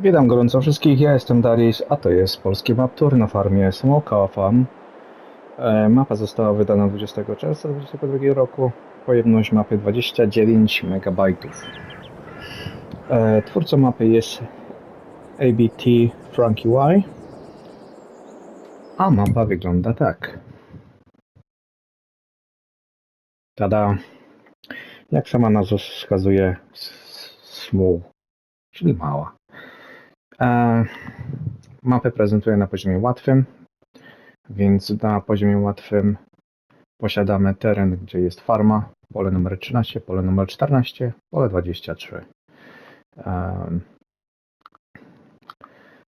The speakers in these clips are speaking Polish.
Witam gorąco wszystkich, ja jestem Darius, a to jest polski map tour na farmie Smoka Farm. E, mapa została wydana 20 czerwca 2022 roku. Pojemność mapy 29 MB. E, twórcą mapy jest ABT Frankie Y. A mapa wygląda tak. Tada! Jak sama nazwa wskazuje, small, czyli mała. E, Mapę prezentuję na poziomie łatwym, więc na poziomie łatwym posiadamy teren, gdzie jest farma, pole numer 13, pole numer 14, pole 23. Em,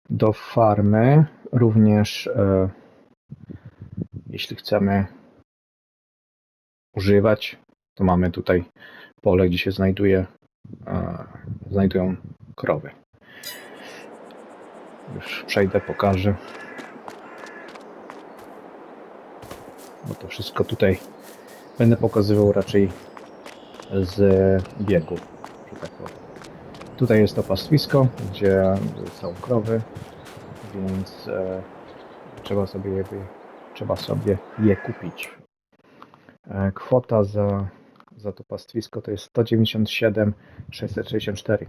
Do farmy również, e, jeśli chcemy używać, to mamy tutaj pole, gdzie się znajduje, e, znajdują krowy. Już przejdę, pokażę. Bo to wszystko tutaj będę pokazywał raczej z biegu, tak. Tutaj jest to pastwisko, gdzie są krowy, więc e, trzeba sobie je, trzeba sobie je kupić. E, kwota za, za to pastwisko to jest 197 664,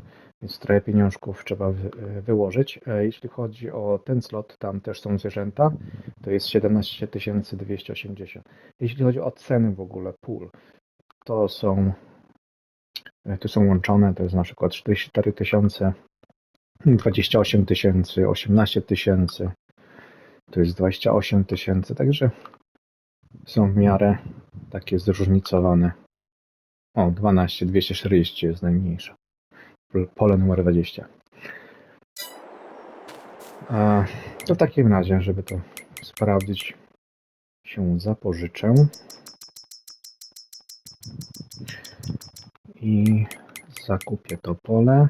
więc trochę pieniążków trzeba wy, wyłożyć. E, Jeśli chodzi o ten slot, tam też są zwierzęta, to jest 17 280. Jeśli chodzi o ceny w ogóle pól, to są e, tu są łączone, to jest na przykład 44 tysiące, 28 tysięcy, 18 tysięcy, to jest 28 tysięcy, także są w miarę takie zróżnicowane. O, 12, 240 jest najmniejsza. Pole numer 20. A, to w takim razie, żeby to sprawdzić, się zapożyczę. I zakupię to pole.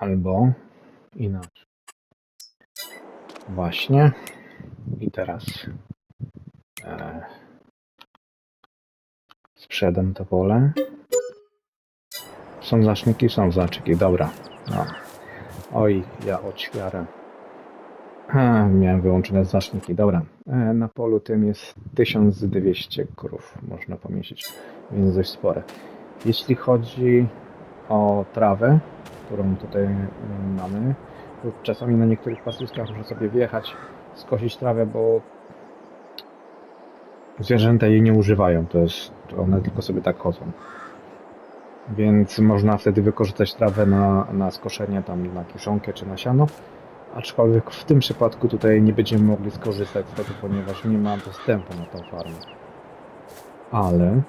Albo inaczej. Właśnie. I teraz sprzedam to pole. Są znaczniki? Są znaczniki, dobra. No. Oj, ja odświarę. A, miałem wyłączone znaczniki, dobra. E, na polu tym jest 1200 krów, można pomieścić, więc dość spore. Jeśli chodzi o trawę, którą tutaj mm, mamy, czasami na niektórych pastwiskach muszę sobie wjechać, skosić trawę, bo zwierzęta jej nie używają, to jest, one tylko sobie tak chodzą. Więc można wtedy wykorzystać trawę na, na skoszenie tam na kiszonkę czy na siano. Aczkolwiek w tym przypadku tutaj nie będziemy mogli skorzystać z tego, ponieważ nie ma dostępu na tą farmę. Ale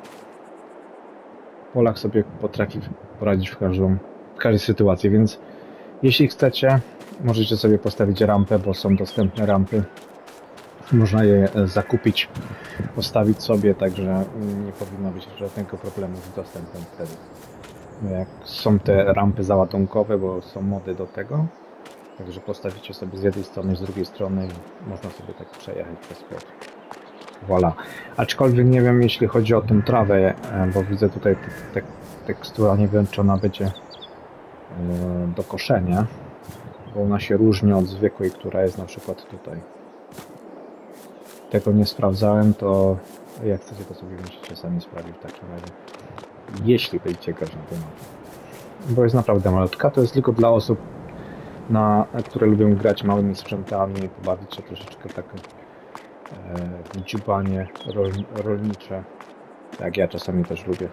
Polak sobie potrafi poradzić w każdą, w każdej sytuacji, więc jeśli chcecie, możecie sobie postawić rampę, bo są dostępne rampy. Można je e, zakupić, postawić sobie, także mm, nie powinno być żadnego problemu z dostępem wtedy. Jak są te rampy załadunkowe, bo są mody do tego, Także postawicie sobie z jednej strony, z drugiej strony można sobie tak przejechać przez płot. Voilà. Aczkolwiek nie wiem, jeśli chodzi o tą trawę, e, bo widzę tutaj te, te, tekstura, nie wiem czy ona będzie e, do koszenia, bo ona się różni od zwykłej, która jest na przykład tutaj. Tego nie sprawdzałem, to jak chcecie, to sobie musicie sami sprawdzić w takim razie. Jeśli będziecie grać na. Bo jest naprawdę malutka, to jest tylko dla osób na, które lubią grać małymi sprzętami, pobawić się troszeczkę tak e, dziubanie rol, rolnicze, jak ja czasami też lubię.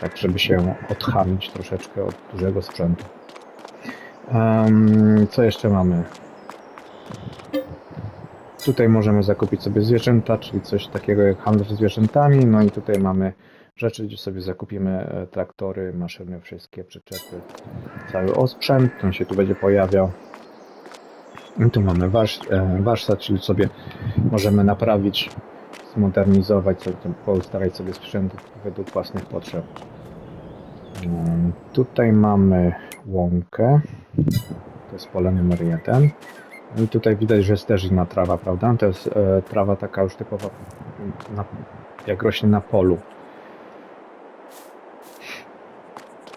Tak, żeby się odchamić troszeczkę od dużego sprzętu. Em, co jeszcze mamy? Tutaj możemy zakupić sobie zwierzęta, czyli coś takiego jak handel zwierzętami. No i tutaj mamy rzeczy, gdzie sobie zakupimy e, traktory, maszyny, wszystkie przyczepy, cały osprzęt. On się tu będzie pojawiał. I tu mamy e, warsztat, czyli sobie możemy naprawić, zmodernizować, sobie, poustawiać sobie sprzęt według własnych potrzeb. Mm, tutaj mamy łąkę, to jest pole numer 1. I tutaj widać, że jest też inna trawa, prawda? To jest e, trawa taka już typowa, na, jak rośnie na polu.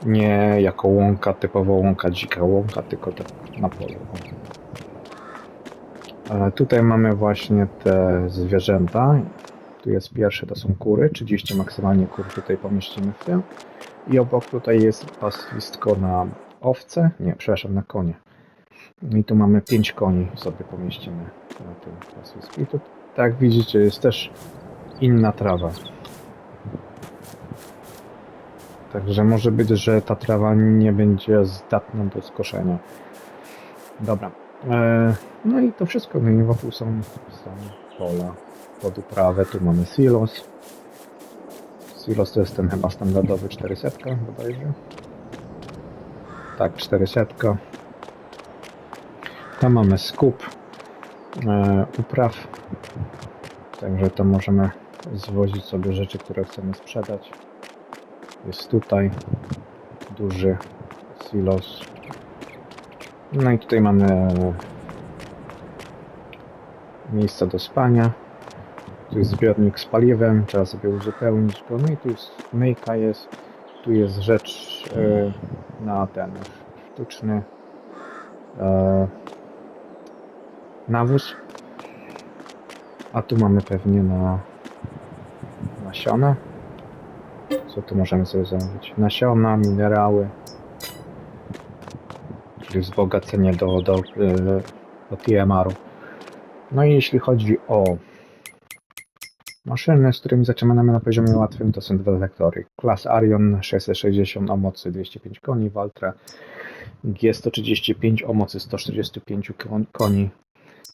Nie jako łąka, typowo łąka, dzika łąka, tylko tak na polu. E, tutaj mamy właśnie te zwierzęta. Tu jest pierwsze, to są kury, 30 maksymalnie kur tutaj pomieścimy w tym. I obok tutaj jest pastwisko na owce, nie, przepraszam, na konie. I tu mamy 5 koni sobie pomieścimy na tym pastwisku. I tu, tak widzicie, jest też inna trawa. Także może być, że ta trawa nie będzie zdatna do skoszenia. Dobra. E, no i to wszystko. No i wokół są, są pola pod uprawę. Tu mamy silos. Silos to jest ten chyba standardowy 400 bodajże. Tak, 400. Tam mamy skup e, upraw. Także to możemy zwozić sobie rzeczy, które chcemy sprzedać. Jest tutaj duży silos. No i tutaj mamy miejsce do spania. Tu jest zbiornik z paliwem, trzeba sobie uzupełnić go. No i tu jest myjka jest. Tu jest rzecz e, na ten sztuczny e, nawóz. A tu mamy pewnie na nasiona. Co tu możemy sobie zamówić? Nasiona, minerały. Czyli wzbogacenie do, do, e, do TMR-u. No i jeśli chodzi o maszyny, z którymi zaczynamy na poziomie łatwym, to są dwa wektory. Klas Arion 660 o mocy 205 koni, Valtra G135 o mocy 145 kon- koni.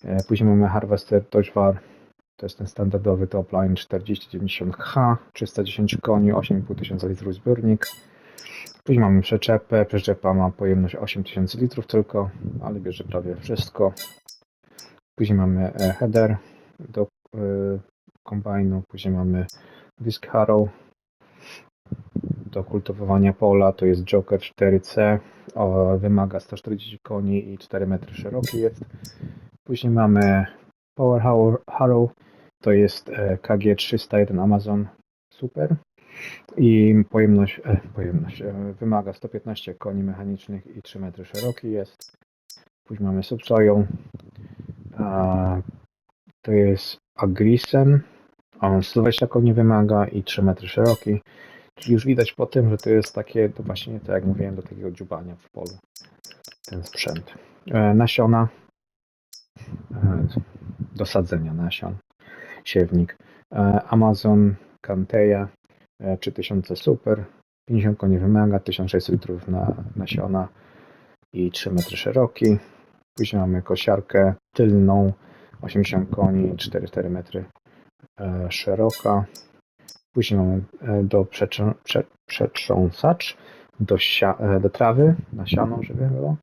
E, Później mamy Harvester Dodgewar, to jest ten standardowy topline 4090H, 310 koni, 8500 litrów zbiornik. Później mamy przyczepę, przyczepa ma pojemność 8000 litrów tylko, ale bierze prawie wszystko. Później mamy e, header do e, kombajnu, później mamy disk harrow do kultywowania pola, to jest Joker 4C, o, wymaga 140 koni i 4 metry szeroki jest. Później mamy Power Harrow- to jest e, KG301 Amazon Super i pojemność, e, pojemność e, wymaga 115 koni mechanicznych i 3 metry szeroki jest. Później mamy Subsoil, to jest Agrisen, on 120 koni wymaga i 3 metry szeroki. Czyli już widać po tym, że to jest takie, to właśnie tak jak mówiłem, do takiego dziubania w polu ten sprzęt. E, nasiona, do sadzenia nasion, siewnik. E, Amazon Canteya e, 3000 Super, 50 koni wymaga, 1600 litrów na nasiona i 3 metry szeroki. Później mamy kosiarkę tylną, 80 koni, 4-4 metry e, szeroka. Później mamy e, do przetrząsacz, do, e, do trawy, na siano, żeby było.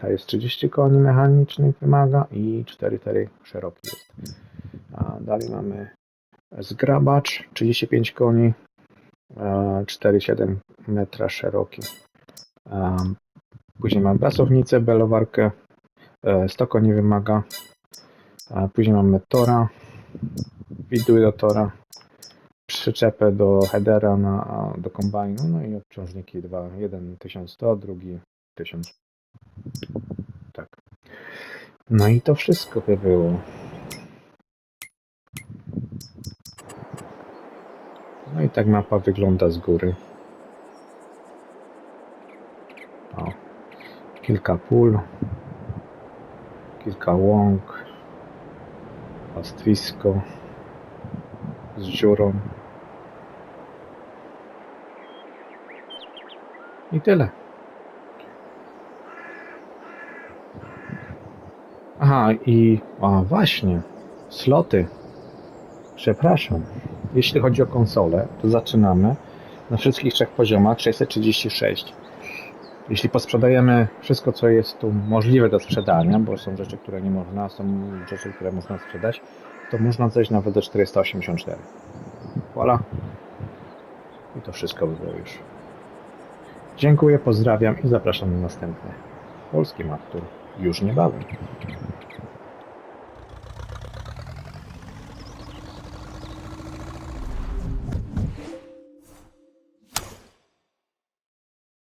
Ta jest 30 koni mechanicznych wymaga i 4-4 szeroki jest. A dalej mamy zgrabacz, 35 koni, e, 4,7 metra szeroki. Później mamy basownicę, belowarkę, e, 100 koni wymaga. Później mamy tora, widuj do tora, przyczepę do headera na, do kombajnu, no i obciążniki dwa, jeden 1100, drugi 1000. Tak. No i to wszystko by było. No i tak mapa wygląda z góry. O, kilka pól, kilka łąk, pastwisko z dziurą. I tyle. Aha, i a właśnie, sloty. Przepraszam. Jeśli chodzi o konsolę, to zaczynamy na wszystkich trzech poziomach 636. Jeśli posprzedajemy wszystko, co jest tu możliwe do sprzedania, bo są rzeczy, które nie można, są rzeczy, które można sprzedać, to można zejść nawet do 484. Voilà. I to wszystko by było już. Dziękuję, pozdrawiam i zapraszam na następny Polski Matur już niebawem.